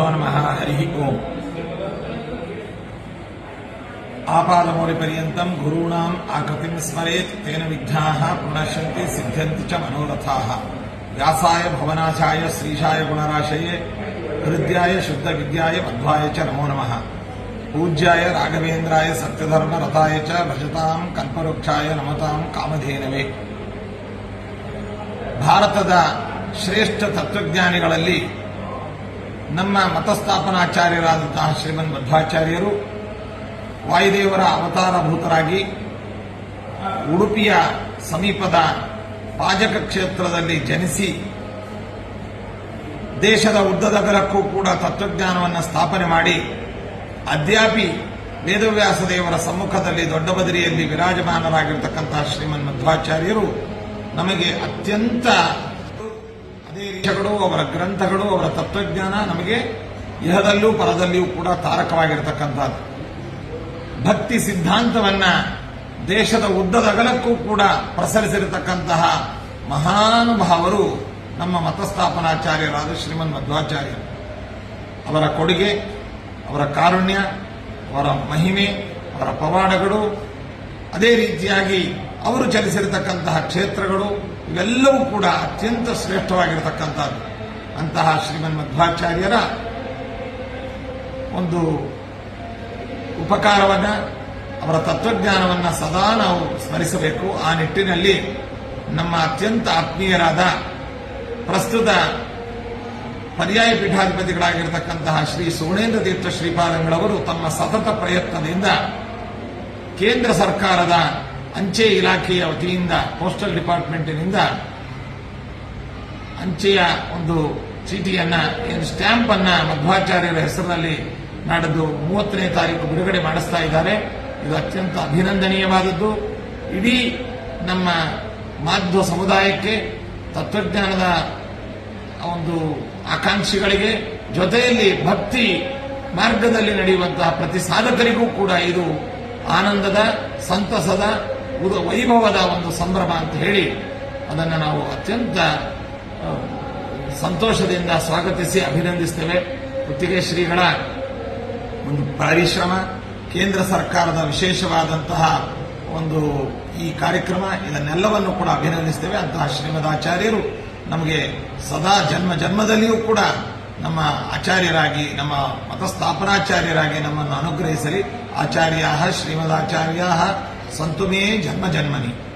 नमः हरिः ओम् आपादमौलिपर्यन्तम् गुरूणाम् आकृतिम् स्मरेत् तेन विघ्नाः प्रणश्यन्ति सिद्ध्यन्ति च मनोरथाः व्यासाय भवनाशाय श्रीशाय गुणराशये हृद्याय शुद्धविद्याय मध्वाय च नमो नमः पूज्याय राघवेन्द्राय सत्यधर्मरताय च भजताम् कल्पवृक्षाय नमताम् कामधेनवे ಭಾರತದ ಶ್ರೇಷ್ಠ ತತ್ವಜ್ಞಾನಿಗಳಲ್ಲಿ ನಮ್ಮ ಮತಸ್ಥಾಪನಾಚಾರ್ಯರಾದಂತಹ ಶ್ರೀಮನ್ ಮಧ್ವಾಚಾರ್ಯರು ವಾಯುದೇವರ ಅವತಾರಭೂತರಾಗಿ ಉಡುಪಿಯ ಸಮೀಪದ ಪಾಜಕ ಕ್ಷೇತ್ರದಲ್ಲಿ ಜನಿಸಿ, ದೇಶದ ಉದ್ದದಗಲಕ್ಕೂ ಕೂಡ ತತ್ವಜ್ಞಾನವನ್ನು ಸ್ಥಾಪನೆ ಮಾಡಿ, ಅದ್ಯಾಪಿ ವೇದವ್ಯಾಸ ದೇವರ ಸಮ್ಮುಖದಲ್ಲಿ ದೊಡ್ಡ ಬದರಿಯಲ್ಲಿ ಶ್ರೀಮನ್ ಮಧ್ವಾಚಾರ್ಯರು ನಮಗೆ ಅತ್ಯಂತ ಅದೇ ಅವರ ಗ್ರಂಥಗಳು, ಅವರ ತತ್ವಜ್ಞಾನ ನಮಗೆ ಇಹದಲ್ಲೂ ಪರದಲ್ಲಿಯೂ ಕೂಡ ತಾರಕವಾಗಿರತಕ್ಕಂಥದ್ದು. ಭಕ್ತಿ ಸಿದ್ಧಾಂತವನ್ನ ದೇಶದ ಉದ್ದದಗಲಕ್ಕೂ ಕೂಡ ಪ್ರಸರಿಸಿರತಕ್ಕಂತಹ ಮಹಾನುಭಾವರು ನಮ್ಮ ಮತಸ್ಥಾಪನಾಚಾರ್ಯರಾದ ಶ್ರೀಮನ್ ಮಧ್ವಾಚಾರ್ಯ. ಅವರ ಕೊಡುಗೆ, ಅವರ ಕಾರುಣ್ಯ, ಅವರ ಮಹಿಮೆ, ಅವರ ಪವಾಡಗಳು, ಅದೇ ರೀತಿಯಾಗಿ ಅವರು ಚಲಿಸಿರತಕ್ಕಂತಹ ಕ್ಷೇತ್ರಗಳು ಇವೆಲ್ಲವೂ ಕೂಡ ಅತ್ಯಂತ ಶ್ರೇಷ್ಠವಾಗಿರತಕ್ಕಂಥದ್ದು. ಅಂತಹ ಶ್ರೀಮನ್ ಮಧ್ವಾಚಾರ್ಯರ ಒಂದು ಉಪಕಾರವನ್ನ, ಅವರ ತತ್ವಜ್ಞಾನವನ್ನ ಸದಾ ನಾವು ಸ್ಮರಿಸಬೇಕು. ಆ ನಿಟ್ಟಿನಲ್ಲಿ ನಮ್ಮ ಅತ್ಯಂತ ಆತ್ಮೀಯರಾದ ಪ್ರಸ್ತುತ ಪರ್ಯಾಯ ಪೀಠಾಧಿಪತಿಗಳಾಗಿರತಕ್ಕಂತಹ ಶ್ರೀ ಸೋಣೇಂದ್ರ ತೀರ್ಥ ಶ್ರೀಪಾದಂಗಳವರು ತಮ್ಮ ಸತತ ಪ್ರಯತ್ನದಿಂದ ಕೇಂದ್ರ ಸರ್ಕಾರದ ಅಂಚೆ ಇಲಾಖೆಯ ವತಿಯಿಂದ ಪೋಸ್ಟಲ್ ಡಿಪಾರ್ಟ್ಮೆಂಟಿನಿಂದ ಅಂಚೆಯ ಒಂದು ಚೀಟಿಯನ್ನ, ಏನು ಅನ್ನ ಮಧ್ವಾಚಾರ್ಯರ ಹೆಸರಿನಲ್ಲಿ ನಡೆದು ಮೂವತ್ತನೇ ತಾರೀಕು ಬಿಡುಗಡೆ ಮಾಡಿಸ್ತಾ ಇದ್ದಾರೆ. ಇದು ಅತ್ಯಂತ ಅಭಿನಂದನೀಯವಾದದ್ದು. ಇಡೀ ನಮ್ಮ ಮಾಧ್ವ ಸಮುದಾಯಕ್ಕೆ, ತತ್ವಜ್ಞಾನದ ಒಂದು ಆಕಾಂಕ್ಷಿಗಳಿಗೆ, ಜೊತೆಯಲ್ಲಿ ಭಕ್ತಿ ಮಾರ್ಗದಲ್ಲಿ ನಡೆಯುವಂತಹ ಪ್ರತಿ ಸಾಧಕರಿಗೂ ಕೂಡ ಇದು ಆನಂದದ, ಸಂತಸದ ಉದ- ವೈಭವದ ಒಂದು ಸಂಭ್ರಮ ಅಂತ ಹೇಳಿ ಅದನ್ನು ನಾವು ಅತ್ಯಂತ ಸಂತೋಷದಿಂದ ಸ್ವಾಗತಿಸಿ ಅಭಿನಂದಿಸ್ತೇವೆ. ಗುತ್ತಿಗೆ ಶ್ರೀಗಳ ಒಂದು ಪರಿಶ್ರಮ, ಕೇಂದ್ರ ಸರ್ಕಾರದ ವಿಶೇಷವಾದಂತಹ ಒಂದು ಈ ಕಾರ್ಯಕ್ರಮ, ಇದನ್ನೆಲ್ಲವನ್ನು ಕೂಡ ಅಭಿನಂದಿಸ್ತೇವೆ. ಅಂತಹ ಶ್ರೀಮದಾಚಾರ್ಯರು ನಮಗೆ ಸದಾ ಜನ್ಮ ಜನ್ಮದಲ್ಲಿಯೂ ಕೂಡ ನಮ್ಮ ಆಚಾರ್ಯರಾಗಿ, ನಮ್ಮ ಮತಸ್ಥಾಪನಾಚಾರ್ಯರಾಗಿ ನಮ್ಮನ್ನು ಅನುಗ್ರಹಿಸಲಿ. ಆಚಾರ್ಯ ಶ್ರೀಮದಾಚಾರ್ಯ సంతుమే జన్మ జన్మని.